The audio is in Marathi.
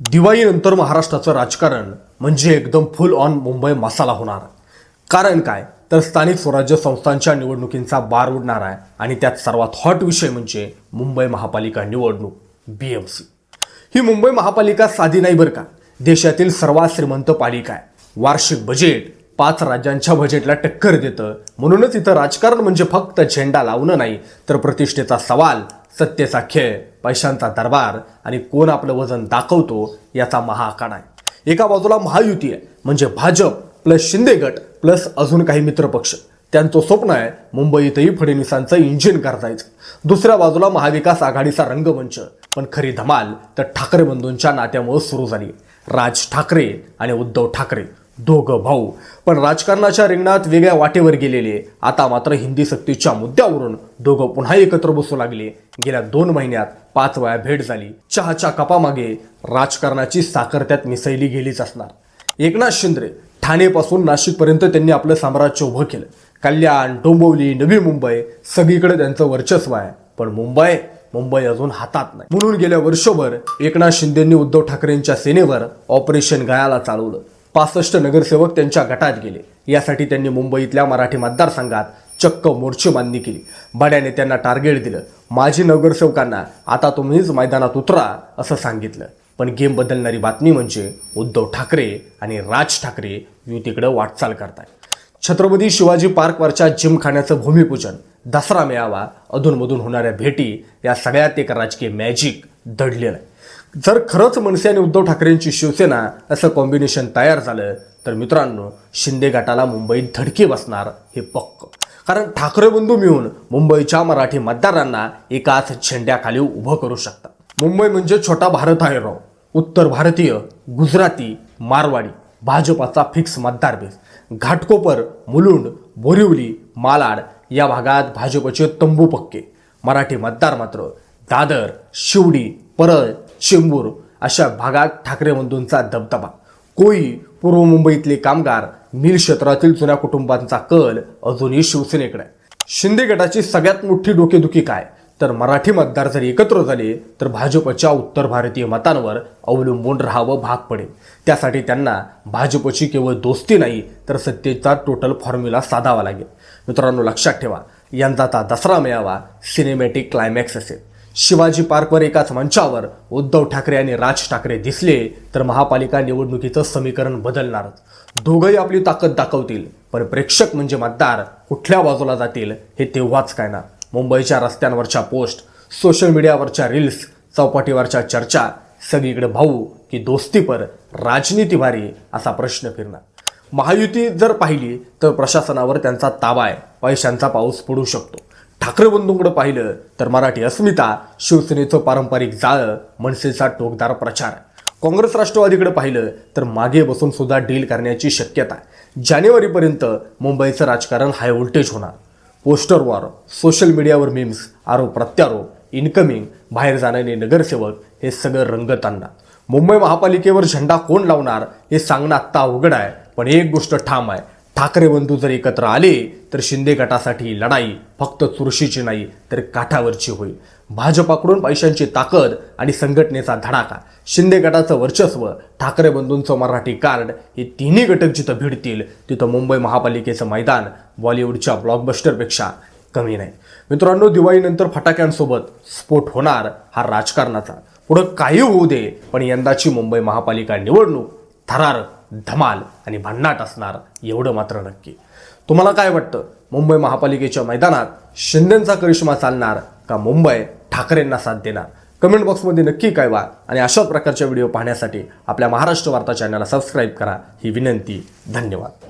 दिवाळीनंतर महाराष्ट्राचं राजकारण म्हणजे एकदम फुल ऑन मुंबई मसाला होणार. कारण काय? तर स्थानिक स्वराज्य संस्थांच्या निवडणुकींचा बार उडणार आहे आणि त्यात सर्वात हॉट विषय म्हणजे मुंबई महापालिका निवडणूक बी एम सी ही मुंबई महापालिका साधी नाही बरं का? देशातील सर्वात श्रीमंत पालिका आहे. वार्षिक बजेट पाच राज्यांच्या बजेटला टक्कर देतं. म्हणूनच इथं राजकारण म्हणजे फक्त झेंडा लावणं नाही तर प्रतिष्ठेचा सवाल सत्तेचा खेळ पैशांचा दरबार आणि कोण आपलं वजन दाखवतो याचा महाआखाडा आहे. एका बाजूला महायुती आहे म्हणजे भाजप प्लस शिंदे गट प्लस अजून काही मित्रपक्ष त्यांचं स्वप्न आहे मुंबईतही फडणवीसांचं इंजिन करतायचं. दुसऱ्या बाजूला महाविकास आघाडीचा रंगमंच. पण खरी धमाल तर ठाकरे बंधूंच्या नात्यामुळे सुरू झाली. राज ठाकरे आणि उद्धव ठाकरे. दोघं भाऊ. पण राजकारणाच्या रिंगणात वेगळ्या वाटेवर गेलेले. आता मात्र हिंदी सक्तीच्या मुद्द्यावरून दोघं पुन्हा एकत्र बसू लागले. गेल्या दोन महिन्यात पाच वेळा भेट झाली. चहाच्या कपामागे राजकारणाची साखर त्यात मिसळली गेलीच असणार. एकनाथ शिंदे ठाणेपासून नाशिकपर्यंत त्यांनी आपलं साम्राज्य उभं केलं. कल्याण डोंबिवली नवी मुंबई सगळीकडे त्यांचं वर्चस्व आहे. पण मुंबई मुंबई अजून हातात नाही. म्हणून गेल्या वर्षभर एकनाथ शिंदेंनी उद्धव ठाकरेंच्या सेनेवर ऑपरेशन गयाला चालवलं. पासष्ट नगरसेवक त्यांच्या गटात गेले. यासाठी त्यांनी मुंबईतल्या मराठी मतदारसंघात चक्क मोर्चे बांधणी केली. बड्याने त्यांना टार्गेट दिलं. माजी नगरसेवकांना आता तुम्हीच मैदानात उतरा असं सांगितलं. पण गेम बदलणारी बातमी म्हणजे उद्धव ठाकरे आणि राज ठाकरे युतीकडे वाटचाल करताय छत्रपती शिवाजी पार्कवरच्या जिमखान्याचं भूमिपूजन दसरा मेळावा अधूनमधून होणाऱ्या भेटी या सगळ्यात एक राजकीय मॅजिक दडलेलं आहे. जर खरंच मनसे आणि उद्धव ठाकरेंची शिवसेना असं कॉम्बिनेशन तयार झालं तर मित्रांनो शिंदे गटाला मुंबईत धडकी बसणार हे पक्क. कारण ठाकरे बंधू मिळून मुंबईच्या मराठी मतदारांना एकाच झेंड्याखाली उभं करू शकतात. मुंबई म्हणजे छोटा भारत आहे राव. उत्तर भारतीय गुजराती मारवाडी भाजपाचा फिक्स मतदार बेस घाटकोपर मुलुंड बोरिवली मालाड या भागात भाजपचे तंबू पक्के. मराठी मतदार मात्र दादर शिवडी परळ चेंबूर अशा भागात ठाकरे बंधूंचा दबदबा. कोळी पूर्व मुंबईतले कामगार मिल क्षेत्रातील जुन्या कुटुंबांचा कल अजूनही शिवसेनेकडे आहे. शिंदे गटाची सगळ्यात मोठी डोकेदुखी काय? तर मराठी मतदार जर एकत्र झाले तर भाजपच्या उत्तर भारतीय मतांवर अवलंबून राहावं भाग पडेल. त्यासाठी त्यांना भाजपची केवळ दोस्ती नाही तर सत्तेचा टोटल फॉर्म्युला साधावा लागेल. मित्रांनो लक्षात ठेवा यंदाचा दसरा मेळावा सिनेमॅटिक क्लायमॅक्स असेल. शिवाजी पार्कवर एकाच मंचावर उद्धव ठाकरे आणि राज ठाकरे दिसले तर महापालिका निवडणुकीचं समीकरण बदलणारच. दोघंही आपली ताकद दाखवतील पण प्रेक्षक म्हणजे मतदार कुठल्या बाजूला जातील हे तेव्हाच काय ना मुंबईच्या रस्त्यांवरच्या पोस्ट सोशल मीडियावरच्या रील्स चौपाटीवरच्या चर्चा सगळीकडे भाऊ की दोस्तीपर राजनीती भारी असा प्रश्न फिरणार. महायुती जर पाहिली तर प्रशासनावर त्यांचा ताबा आहे. पैशांचा पाऊस पडू शकतो. ठाकरे बंधूंकडे पाहिलं तर मराठी अस्मिता शिवसेनेचं पारंपरिक जाळं मनसेचा टोकदार प्रचार. काँग्रेस राष्ट्रवादीकडे पाहिलं तर मागे बसून सुद्धा डील करण्याची शक्यता. जानेवारीपर्यंत मुंबईचं राजकारण हाय व्होल्टेज होणार. पोस्टर वॉर सोशल मीडियावर मीम्स आरोप प्रत्यारोप इन्कमिंग बाहेर जाणारे नगरसेवक हे सगळं रंगत आणणार मुंबई महापालिकेवर झेंडा कोण लावणार हे सांगणं आत्ता अवघड आहे पण एक गोष्ट ठाम आहे. ठाकरे बंधू जर एकत्र आले तर शिंदे गटासाठी लढाई फक्त चुरशीची नाही तर काठावरची होईल. भाजपाकडून पैशांची ताकद आणि संघटनेचा धडाका. शिंदे गटाचं वर्चस्व ठाकरे बंधूंचं मराठी कार्ड हे तिन्ही घटक जिथं भिडतील तिथं मुंबई महापालिकेचं मैदान बॉलिवूडच्या ब्लॉकबस्टरपेक्षा कमी नाही. मित्रांनो दिवाळीनंतर फटाक्यांसोबत स्फोट होणार हा राजकारणाचा. पुढं काही होऊ दे पण यंदाची मुंबई महापालिका निवडणूक थरार धमाल आणि भन्नाट असणार एवढं मात्र नक्की. तुम्हाला काय वाटतं? मुंबई महापालिकेच्या मैदानात शिंदेंचा करिश्मा चालणार का मुंबई ठाकरेंना साथ देणार? कमेंट बॉक्समध्ये नक्की कळवा आणि अशाच प्रकारच्या व्हिडिओ पाहण्यासाठी आपल्या महाराष्ट्र वार्ता चॅनलला सबस्क्राईब करा. ही विनंती. धन्यवाद.